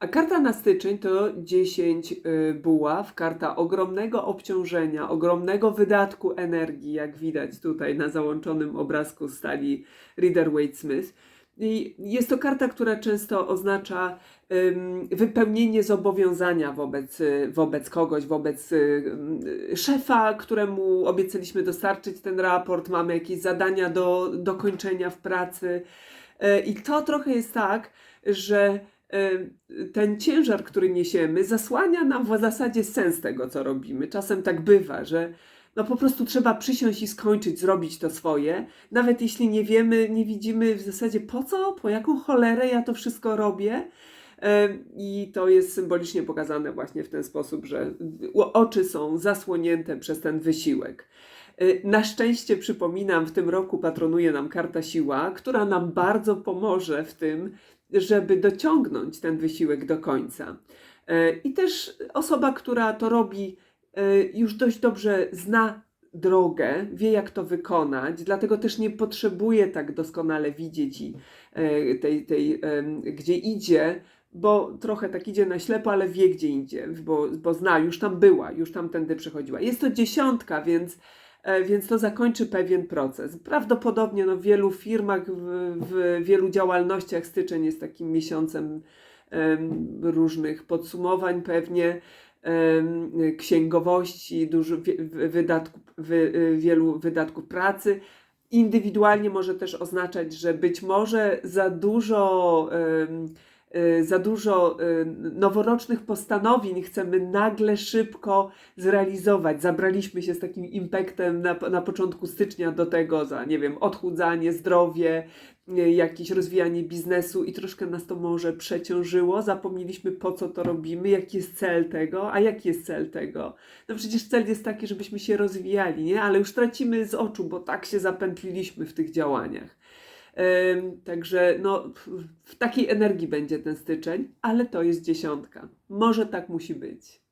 A karta na styczeń to 10 y, buław, karta ogromnego obciążenia, ogromnego wydatku energii, jak widać tutaj na załączonym obrazku stali Reader Waite Smith. I jest to karta, która często oznacza wypełnienie zobowiązania wobec, y, wobec kogoś, wobec y, szefa, któremu obiecaliśmy dostarczyć ten raport, mamy jakieś zadania do dokończenia w pracy. I to trochę jest tak, że ten ciężar, który niesiemy, zasłania nam w zasadzie sens tego, co robimy. Czasem tak bywa, że no po prostu trzeba przysiąść i skończyć, zrobić to swoje. Nawet jeśli nie wiemy, nie widzimy w zasadzie po co, po jaką cholerę ja to wszystko robię. I to jest symbolicznie pokazane właśnie w ten sposób, że oczy są zasłonięte przez ten wysiłek. E, Na szczęście przypominam, w tym roku patronuje nam karta siła, która nam bardzo pomoże w tym, żeby dociągnąć ten wysiłek do końca. E, I też osoba, która to robi, e, już dość dobrze zna drogę, wie jak to wykonać, dlatego też nie potrzebuje tak doskonale widzieć tej, tej, gdzie idzie, bo trochę tak idzie na ślepo, ale wie gdzie idzie, bo, bo zna, już tam była, już tam tędy przechodziła. Jest to dziesiątka, więc więc to zakończy pewien proces. Prawdopodobnie no, w wielu firmach, w, w wielu działalnościach styczeń jest takim miesiącem em, różnych podsumowań pewnie, em, księgowości, dużo, wi- wy- wydatków, wy, y, wielu wydatków pracy. Indywidualnie może też oznaczać, że być może za dużo, y, za dużo y, noworocznych postanowień chcemy nagle, szybko zrealizować. Zabraliśmy się z takim impektem na, na początku stycznia do tego za, nie wiem, odchudzanie, zdrowie, y, jakieś rozwijanie biznesu i troszkę nas to może przeciążyło. Zapomnieliśmy po co to robimy, jaki jest cel tego, a jaki jest cel tego. No przecież cel jest taki, żebyśmy się rozwijali, nie? Ale już tracimy z oczu, bo tak się zapętliliśmy w tych działaniach. Także no, w takiej energii będzie ten styczeń, ale to jest dziesiątka. Może tak musi być.